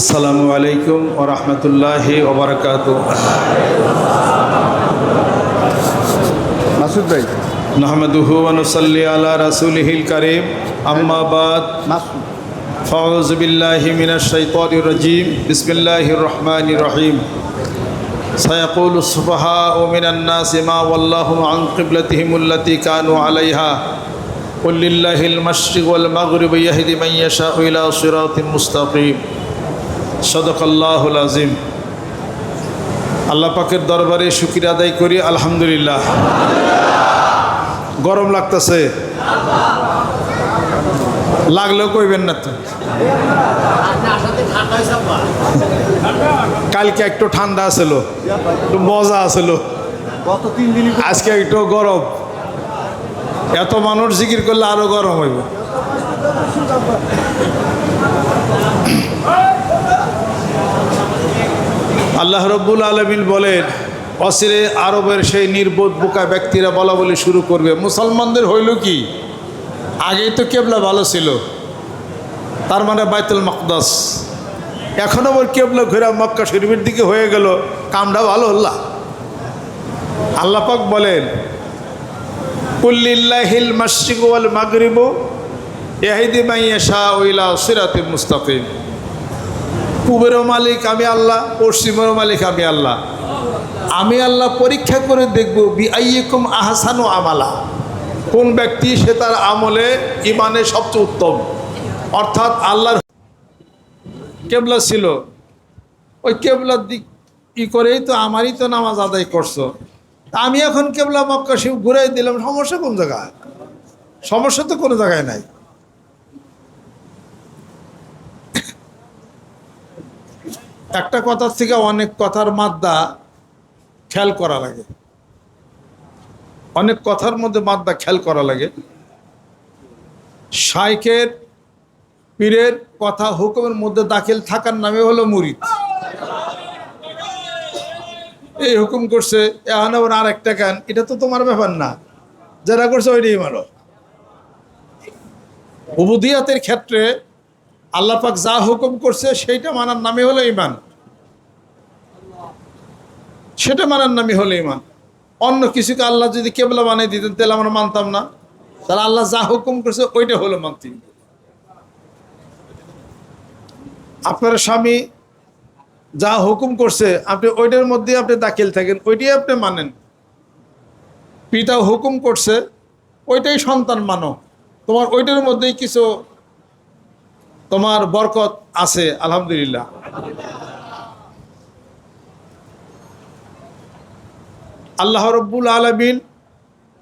আসসালামু আলাইকুম ও রহমতুল্লাহি ওবরাকাত মাসুদ ভাই নহমদুহু অনুসল্লি আলা রাসুলহিল করিম আম্মাবাদ মাসুদ ফাউজ বিল্লাহি মিনাশ শাইতানির রাজিম বিসমিল্লাহির রহমানির রহিম سيقول السفهاء من الناس ما واللهم عن قبلتهم التي كانوا عليها قل لله المشرق والمغرب يهدي من يشاء إلى صراط مستقيم সদকাল্লাহুল আজিম আল্লাহ পাকের দরবারে সুকির আদায় করি, আলহামদুলিল্লাহ। গরম লাগতেছে। লাগলেও কইবেন না তো। কালকে একটু ঠান্ডা আসলো, একটু মজা আসলো। আজকে একটু গরম। এত মানুষ জিকির করলে আরও গরম হইব। আল্লাহ রব্বুল আলমিন বলেন অসিরে আরবের সেই নির্বোধ বোকা ব্যক্তিরা বলা বলি শুরু করবে। মুসলমানদের হইল কি? আগেই তো কেবলা ভালো ছিল। তার মানে বাইতুল মকদাস। এখন আবার কেবলা ঘোরা মক্কা শরীফের দিকে হয়ে গেল। কামটা ভালো হল্লা আল্লাহ পাক বলেন কুল্লিল্লাহিল মাসরিক ওয়াল মাগরিব, ইয়াহিদি মাইয়াশা ওইলা সিরাতিল মুস্তাকিম। পূবেরও মালিক, আমি আল্লাহ, পশ্চিমেরও মালিক, আমি আল্লাহ। আমি আল্লাহ পরীক্ষা করে দেখব বি আইয়কুম আহসানু আমালা। কোন ব্যক্তি, সে তার আমলে ইমানে সবচেয়ে উত্তম। অর্থাৎ আল্লাহর কেবলা ছিল। ওই কেবলার দিক ই করেই তো আমারই তো নামাজ আদায় করছ। আমি এখন কেবলা মক্কা শিব ঘুরাই দিলাম, সমস্যা কোন জায়গায়? সমস্যা তো কোনো জায়গায় নাই। একটা কথার থেকে অনেক কথার মাদ্দা খেয়াল করা লাগে। অনেক কথার মধ্যে মাদ্দা খেয়াল করা লাগে। শাইখের পীরের কথা হুকুমের মধ্যে দাখিল থাকার নামে হলো মুরিদ। এই হুকুম করছে এখন আবার আর একটা গান, এটা তো তোমার ব্যাপার না। যারা করছে ওইটাই মারো উবুদিয়াতের ক্ষেত্রে আল্লাহ পাক যা হুকুম করছে সেইটা মানার নামে হলো ইমান সেটা মানার নামে হলো ইমান অন্য কিছুকে আল্লাহ যদি কেবলা বানিয়ে দিতেন, তাহলে আমরা মানতাম না। তাহলে আল্লাহ যা হুকুম করছে ওইটা হলো মানতে। আপনার স্বামী যা হুকুম করছে, আপনি ওইটার মধ্যে আপনি দাখিল থাকেন, ওইটাই আপনি মানেন। পিতা হুকুম করছে, ওইটাই সন্তান মানো। তোমার ওইটার মধ্যেই কিছু তোমার বরকত আছে, আলহামদুলিল্লাহ। আল্লাহ রব্বুল আলমিন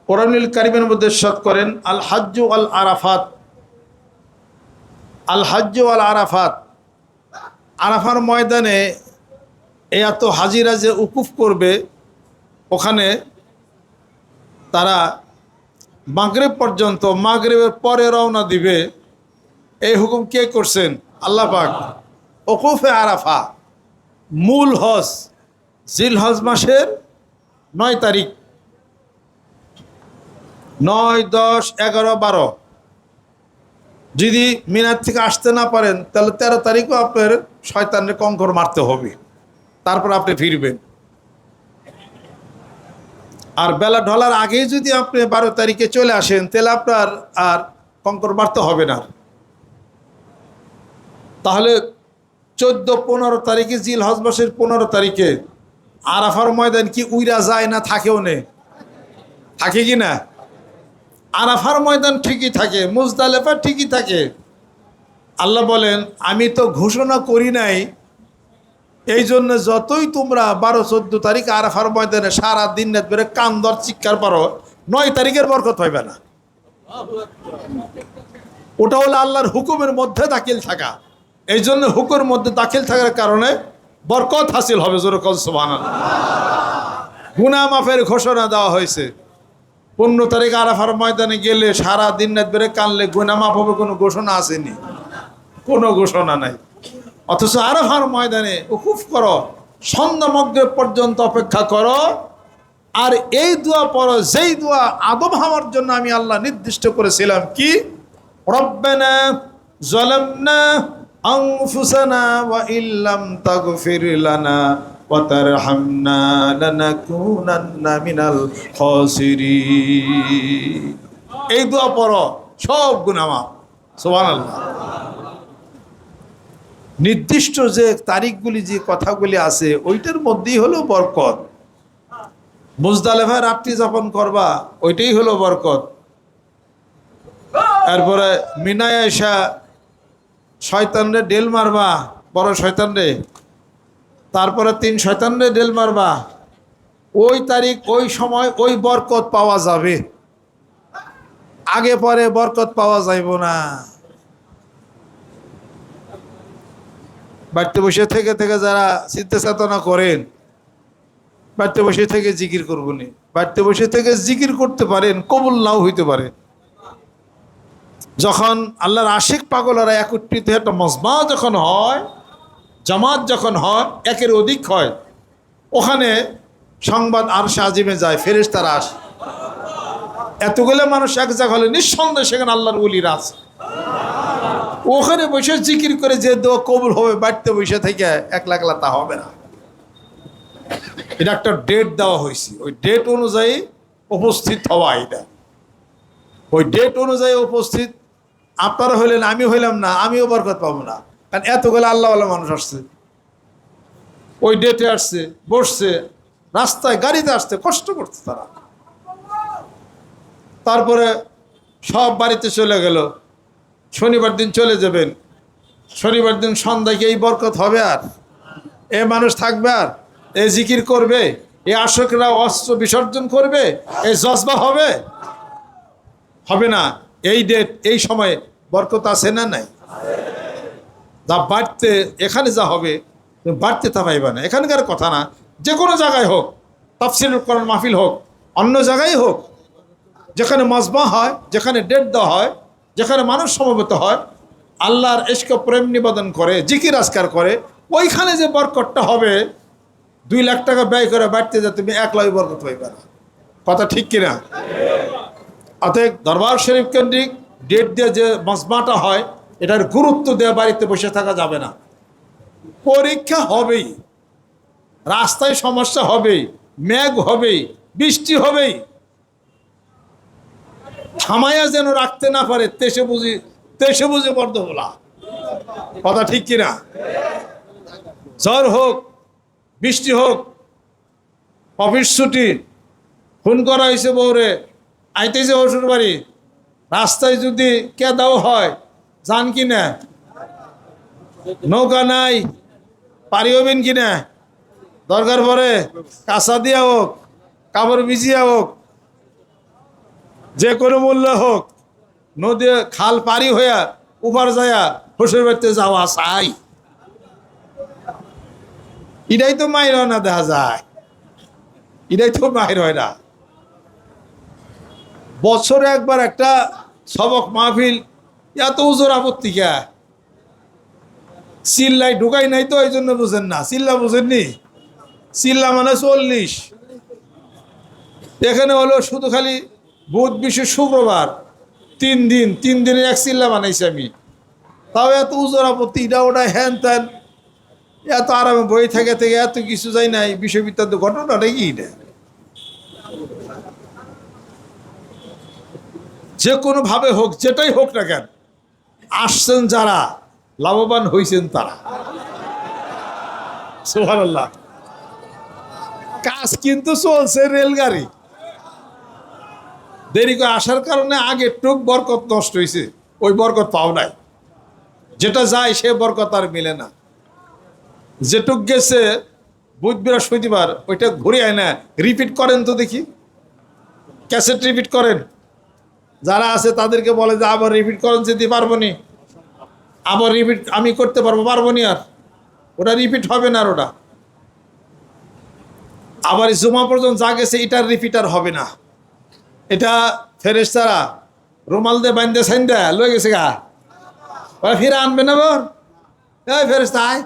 কোরআনুল কারিমের মধ্যে সৎ করেন, আল হাজ্জু আল আরাফাত। আল হাজ্জু আল আরাফাত। আরাফার ময়দানে এত হাজিরা যে উকুফ করবে, ওখানে তারা মাগরেব পর্যন্ত, মাগরেবের পরে রওনা দিবে। এই হুকুম কে করছেন? আল্লাহ পাক। ওকুফে আরাফা, মূল হজ, জিল হজ মাসের নয় তারিখ। নয়, দশ, এগারো, বারো। যদি মিনার থেকে আসতে না পারেন, তাহলে তেরো তারিখও আপনার শয়তানের কঙ্কর মারতে হবে। তারপর আপনি ফিরবেন। আর বেলা ঢলার আগেই যদি আপনি বারো তারিখে চলে আসেন, তাহলে আপনার আর কঙ্কর মারতে হবে না। তাহলে চোদ্দ, পনেরো তারিখে জিল হজ মাসের পনেরো তারিখে আরাফার ময়দান কি উইরা যায় না থাকেও নে? থাকে কি না? আরাফার ময়দান ঠিকই থাকে মুজদালেফা ঠিকই থাকে। আল্লাহ বলেন, আমি তো ঘোষণা করি নাই, এই জন্য যতই তোমরা বারো, চোদ্দ তারিখ আরাফার ময়দানে সারা দিন রাত বেড়ে কান্দর চিৎকার পারো, নয় তারিখের বরকত হইবে না। ওটা হলো আল্লাহর হুকুমের মধ্যে দাখিল থাকা। এই জন্য হুকুর মধ্যে দাখিল থাকার কারণে বরকত হাসিল হবে জোরকল সোহান গুনা মাফের ঘোষণা দেওয়া হয়েছে। পনেরো তারিখ আরাফার ময়দানে গেলে সারা দিন রাত বেড়ে কানলে গুনা মাফ হবে কোনো ঘোষণা আসেনি। কোনো ঘোষণা নাই। অথচ আরাফার ময়দানে উকুফ করো, সন্ধ্যা মগ্রেব পর্যন্ত অপেক্ষা করো, আর এই দোয়া পড়ো, যেই দোয়া আদম হওয়ার জন্য আমি আল্লাহ নির্দিষ্ট করেছিলাম কি? রব্বানা জলামনা أنفسنا وإن لم تغفر لنا وترحمنا لنكونن من الخاسرين এই দোয়া পড়ো সব গুনামা সুবহানাল্লাহ নির্দিষ্ট যে তারিখগুলি যে কথাগুলি আছে ওইটার মধ্যেই হলো বরকত মুজদালেফা রাত্রি যাপন করবা ওইটাই হলো বরকত এরপরে মিনায় এসা শয়তানরে ডেল মারবা, বড় শয়তানরে তারপরে তিন শয়তানরে ডেল মারবা। ওই তারিখ, ওই সময়, ওই বরকত পাওয়া যাবে। আগে পরে বরকত পাওয়া যাইব না। বাড়িতে বসে থেকে থেকে যারা চিন্তা চেতনা করেন, বাড়িতে বসে থেকে জিকির করবনি বাড়িতে বসে থেকে জিকির করতে পারেন, কবুল নাও হইতে পারে। যখন আল্লাহর আশিক পাগলরা একত্রিত হয়ে একটা মজমা যখন হয়, জামাত যখন হয়, একের অধিক হয়, ওখানে সংবাদ আর সাজিমে যায় ফেরেস তারা আসে। এতগুলো মানুষ এক জায়গা হলে নিঃসন্দেহে সেখানে আল্লাহর উলিরা আছে। ওখানে বসে জিকির করে যে দোয়া কবুল হবে, বাড়তে বসে থেকে একলা একলা তা হবে না। এটা একটা ডেট দেওয়া হয়েছে। ওই ডেট অনুযায়ী উপস্থিত হওয়া এটা। ওই ডেট অনুযায়ী উপস্থিত আপনারা হইলেন, আমি হইলাম না, আমিও বরকত পাবো না। কারণ এতগুলো আল্লাহওয়ালা মানুষ আসছে। ওই ডেটে আসছে, বসছে, রাস্তায় গাড়িতে আসছে, কষ্ট করছে তারা। তারপরে সব বাড়িতে চলে গেল। শনিবার দিন চলে যাবেন। শনিবার দিন সন্ধ্যায় কি এই বরকত হবে আর? এ মানুষ থাকবে আর? এ জিকির করবে? এ আশকরা অস্ত্র বিসর্জন করবে? এ জজবা হবে? হবে না। এই ডেট এই সময়ে বরকত আছে না নাই? যা বাড়তে, এখানে যা হবে, তুমি বাড়তে তা পাইবা না। এখানকার কথা না, যে কোনো জায়গায় হোক তাফসিল করার মাহফিল হোক, অন্য জায়গায় হোক, যেখানে মজমা হয়, যেখানে ডেট দেওয়া হয়, যেখানে মানুষ সমবেত হয়, আল্লাহর এসকে প্রেম নিবেদন করে, জিকির আজকার করে, ওইখানে যে বরকটটা হবে, দুই লাখ টাকা ব্যয় করে বাড়তে যা তুমি এক লাখ বরকত পাইবে না। কথা ঠিক কিনা? অতএব দরবার শরীফ কেন্দ্রিক ডেট দিয়ে যে মজমাটা হয়, এটার গুরুত্ব দেওয়া বাড়িতে বসে থাকা যাবে না। পরীক্ষা হবেই, রাস্তায় সমস্যা হবেই, মেঘ হবেই, বৃষ্টি হবেই। থামাইয়া যেন রাখতে না পারে, তেসে বুঝি, তেসে বুঝে বর্ধ বলা কথা ঠিক কিনা? জ্বর হোক, বৃষ্টি হোক, অফিস ছুটি, ফোন করা হয়েছে বউরে, আইতেছে ওষুধ বাড়ি রাস্তায় যদি কেদাও হয়, যান কি না নৌকা নাই পারি হবেন কি না দরকার পরে কাঁচা দিয়া হোক, কাপড় ভিজিয়া হোক, যে কোনো মূল্য হোক, নদী খাল পারি হইয়া, উপার যায়া শ্বশুর বাড়িতে যাওয়া চাই। এটাই তো মায়ের হয় না, দেখা যায়। এটাই তো মায়ের হয় না। বছরে একবার একটা সবক মাহফিল, এত উজোর আপত্তি কে? চিল্লাই ঢুকাই নাই তো, এই জন্য বুঝেন না। চিল্লা বুঝেননি? চিল্লা মানে চল্লিশ। এখানে হলো শুধু খালি বুধ, বিশ্ব, শুক্রবার। তিন দিন, তিন দিনের এক চিল্লা বানাইছি আমি। তাও এত উজোর আপত্তি, এটা ওটা হ্যান ত্যান। এত আরামে বই থেকে থেকে এত কিছু যাই নাই বিশ্ববিদ্যালয় ঘটনাটা কি এটা? যে কোনো ভাবে হোক, যেটাই হোক না কেন, আসছেন যারা, লাভবান হয়েছেন তারা। সুবহানাল্লাহ। কাজ কিন্তু চলছে রেলগাড়ি। দেরি করে আসার কারণে আগে টুক বরকত নষ্ট হয়েছে ওই বরকত পাও নাই। যেটা যায়, সে বরকত আর মিলে না। যেটুক গেছে, বুধ বৃহস্পতিবার, ওইটা ঘুরে আয় না। রিপিট করেন তো দেখি। ক্যাসেট রিপিট করেন। যারা আছে তাদেরকে বলে যে, আবার রিপিট করেন, যেতে পারব নি। আবার রিপিট আমি করতে পারব পারব নি আর। ওটা রিপিট হবে না আর ওটা। আবার জুমা পর্যন্ত যা গেছে এটার রিপিট আর হবে না। এটা ফেরেস্তারা রুমাল দিয়ে বান্ধে সাইন্দা লয়ে গেছে গা। ফিরে আনবে না বর এই ফেরেস্তা আয়।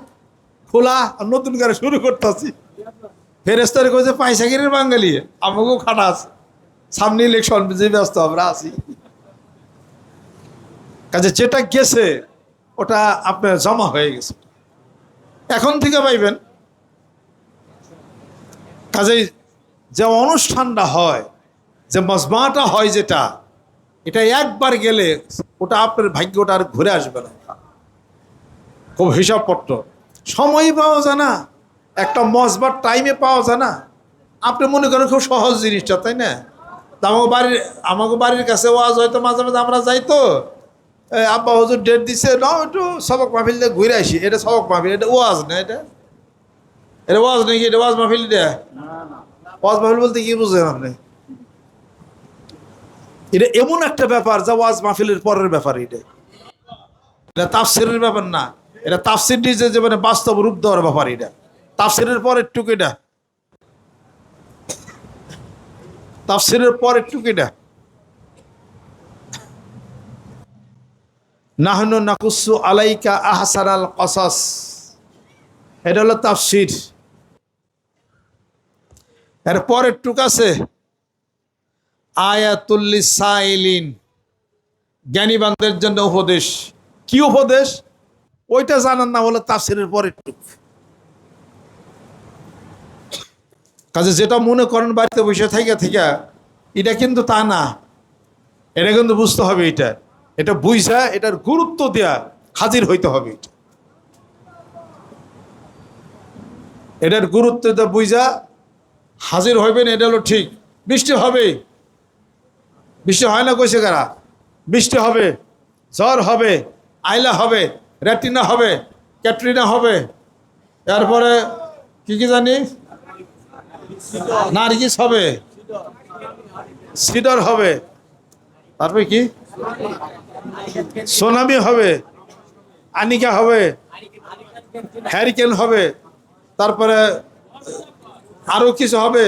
খোলা, আর নতুন করে শুরু করতেছি। ফেরেস্তার কইছে পয়সা কিনের বাঙালি, আমাকেও খাটা আছে। সামনে ইলেকশন যে ব্যস্ত আমরা আছি। কাজে যেটা গেছে, ওটা আপনার জমা হয়ে গেছে। এখন থেকে পাইবেন কাজেই যে অনুষ্ঠানটা হয়, যে মজমাটা হয় যেটা, এটা একবার গেলে ওটা আপনার ভাগ্যটা আর ঘুরে আসবে না। খুব হিসাবপত্র সময় পাওয়া যায় না, একটা মজবার টাইমে পাওয়া যায় না। আপনি মনে করেন খুব সহজ জিনিসটা, তাই না? তা বাড়ির আমাকে বাড়ির কাছে ওয়াজ হয়তো মাঝে মাঝে আমরা যাই তো। আব্বা হুজুর ডেট দিছে, না, একটু সবক মাহফিল দিয়ে ঘুরে আসি। এটা সবক মাহফিল, এটা ওয়াজ না এটা? এটা ওয়াজ নাকি? এটা ওয়াজ মাহফিল এটা ওয়াজ মাহফিল বলতে কি বুঝলেন আপনি? এটা এমন একটা ব্যাপার যা ওয়াজ মাহফিলের পরের ব্যাপার এটা। এটা তাফসিরের ব্যাপার না। এটা তাফসির নিজে যে মানে বাস্তব রূপ দেওয়ার ব্যাপার এটা। তাফসিরের পরের টুক এটা। তাফসিরের পরের টুক এটা নাহনু নাকুসু আলাইকা আহসান আল কসাস। এটা হলো তাফসির। এর পরের টুক আছে আয়াতুল্লি সাইলিন জ্ঞানীবানদের জন্য উপদেশ। কি উপদেশ? ওইটা জানার না হলো তাফসিরের পরের টুক। কাজে যেটা মনে করেন বাড়িতে বসে থেকে থেকে এটা কিন্তু তা না। এটা কিন্তু বুঝতে হবে এটা। এটা বুঝা এটার গুরুত্ব দেয়া হাজির হইতে হবে এটা। এটার গুরুত্ব দেয়া বুঝা হাজির হইবেন, এটা হলো ঠিক। বৃষ্টি হবে। বৃষ্টি হয় না কইছে কারা? বৃষ্টি হবে জ্বর হবে, আইলা হবে, রেটিনা হবে, ক্যাটরিনা হবে। এরপরে কি কি জানি? নার্গিস হবে। সিডর হবে। তারপরে কি? সোনামি হবে। আনিকা হবে। হ্যারিকেন হবে। তারপরে আরও কিছু হবে।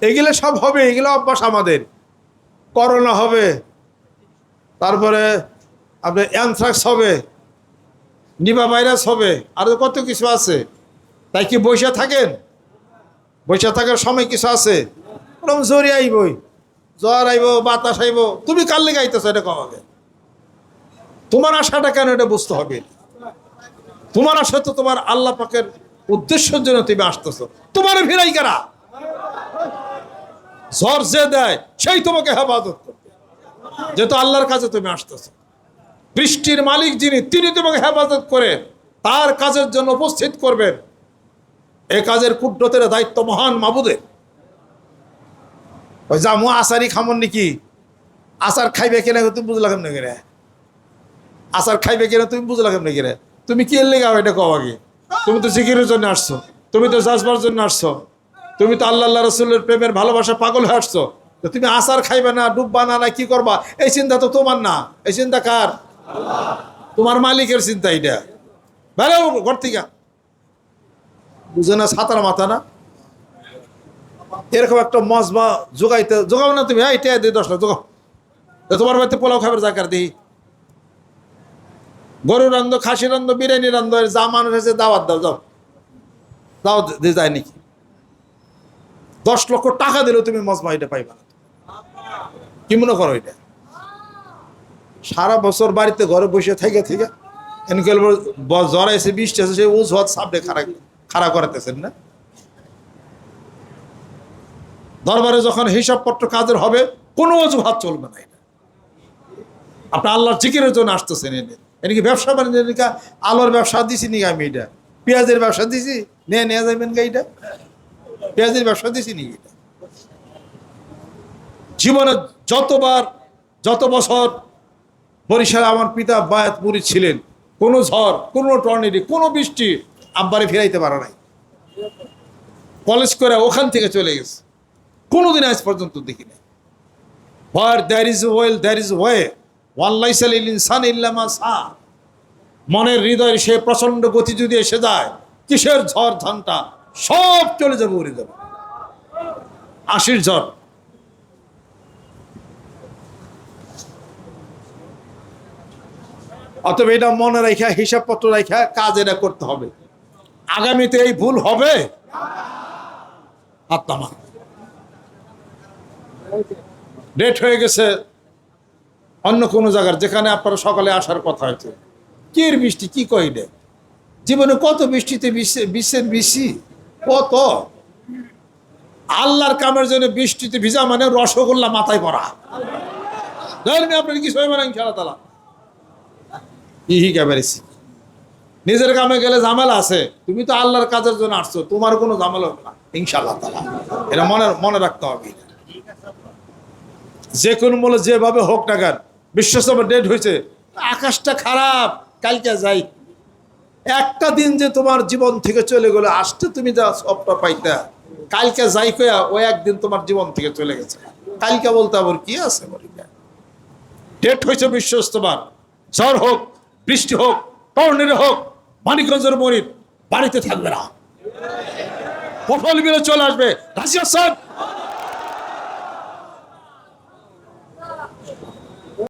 এগুলো সব হবে, এগুলো অভ্যাস আমাদের। করোনা হবে। তারপরে আপনার অ্যানথ্রাক্স হবে। নিপা ভাইরাস হবে। আরও কত কিছু আছে। তাই কি বসে থাকেন? বসে থাকার সময় কিছু আছে? ওরকম জোরে আইবই। জ্বর আইব, বাতাস আইব। তুমি কার লেগে আইতেছো এটা কমাবে তোমার আশাটা কেন এটা বুঝতে হবে? তোমার আশা তো তোমার আল্লাহ পাকের উদ্দেশ্যের জন্য তুমি আসতেছো। তোমার ভিড়াই কারা? জ্বর যে দেয়, সেই তোমাকে হেফাজত যেহেতু আল্লাহর কাছে তুমি আসতেছো। বৃষ্টির মালিক যিনি, তিনি তোমাকে হেফাজত করে তার কাজের জন্য উপস্থিত করবেন। এ কাজের কুদ্রতের দায়িত্ব মহান মাবুদের। ওই জামু আসারি খামন নাকি? আচার খাইবে কিনা তুমি বুঝলা কেমন রে আচার খাইবে কিনা, তুমি বুঝলা কেমন রে তুমি কি এর লেগে এটা কও আগে? তুমি তো জিকিরের জন্য আসছো, তুমি তো জাজবার জন্য আসছো, তুমি তো আল্লাহ আল্লাহ রসুলের প্রেমের ভালোবাসা পাগল হয়ে আসছো। তো তুমি আচার খাইবে না, ডুববা না না কি করবা? এই চিন্তা তো তোমার না। এই চিন্তা কার? তোমার মালিকের চিন্তা এটা বেরো ঘর থেকে বুঝে না মাথা না? এরকম একটা মজমা জোগাইতে, জোগাও না তুমি, এই টেয়া দিই দশটা জোগাও। তো তোমার বাড়িতে পোলাও খাবার জাকার দিই গরু রান্ধ খাসি রান্ধ বিরিয়ানি রান্ধ যা মানুষ আছে দাওয়াত দাও, যাও। দাও দিয়ে যায় নাকি? দশ লক্ষ টাকা দিলেও তুমি মজমা এটা পাইবা না। কি মনে করো এটা? সারা বছর বাড়িতে ঘরে বসে থেকে থেকে এনকেল জ্বর এসে বৃষ্টি আছে সে উজ হত সামনে খাড়া খাড়া করাতেছেন না। দরবারে যখন হিসাবপত্র কাজের হবে, কোনো অজুহাত চলবে না এটা। আপনি আল্লাহর জিকিরের জন্য আসতেছেন এনে। এদিকে ব্যবসা বাণিজ্য এদিকে আলোর ব্যবসা দিছি নি আমি এটা। পেঁয়াজের ব্যবসা দিছি নিয়ে নিয়ে যাবেন গা এটা। পেঁয়াজের ব্যবসা দিছি নি এটা। জীবনে যতবার, যত বছর বরিশালে আমার পিতা বায়াত মুড়ি ছিলেন, কোনো ঝড়, কোনো টর্নেডি, কোনো বৃষ্টি আব্বারে ফিরাইতে পারে নাই। কলেজ করে ওখান থেকে চলে গেছে। কোনোদিন আজ পর্যন্ত দেখি নাই। Where there is well there is way one লাইসাল ইনসান ইল্লামা সা মনের হৃদয়ের সে প্রচণ্ড গতি যদি এসে যায়, কিসের ঝড়, ঝনটা, সব চলে যাবে, উড়ে যাবে। আশির ঝড়। অতএব এটা মনে রেখা হিসাবপত্র রেখা কাজ এটা করতে হবে। আগামীতে এই ভুল হবে? আত্মা ডেট হয়ে গেছে অন্য কোনো জায়গার, যেখানে আপনারা সকালে আসার কথা হয়েছে। কি এর বৃষ্টি, কি কই রে জীবনে কত বৃষ্টিতে বিশ্বে বিশ্বের বৃষ্টি কত? আল্লাহর কামের জন্য বৃষ্টিতে ভিজা মানে রসগোল্লা মাথায় পড়া। ধরেন আপনার কি সবাই মানে খেলা তালা ইহি ক্যামেরেছি নিজের কামে গেলে ঝামেলা আছে। তুমি তো আল্লাহর কাজের জন্য আসছো, তোমার কোনো ঝামেলা না। ইনশাআল্লাহ তালা এটা মনে মনে রাখতে হবে। যে কোনো মূল্য যেভাবে হোক না কেন ডেট হয়েছে, আকাশটা খারাপ, কালকে যাই। একটা দিন যে তোমার জীবন থেকে চলে গেলো, আসতে তুমি যা সবটা পাইতা। কালকে যাই কয়া ও একদিন তোমার জীবন থেকে চলে গেছে। কালকে বলতে আবার কি আছে ডেট হয়েছে বিশ্বস্তবার ঝড় হোক, বৃষ্টি হোক টর্নেডো হোক মানিকগঞ্জের মরিদ বাড়িতে থাকবে না। পটল মিলে চলে আসবে। রাশিয়া সাহেব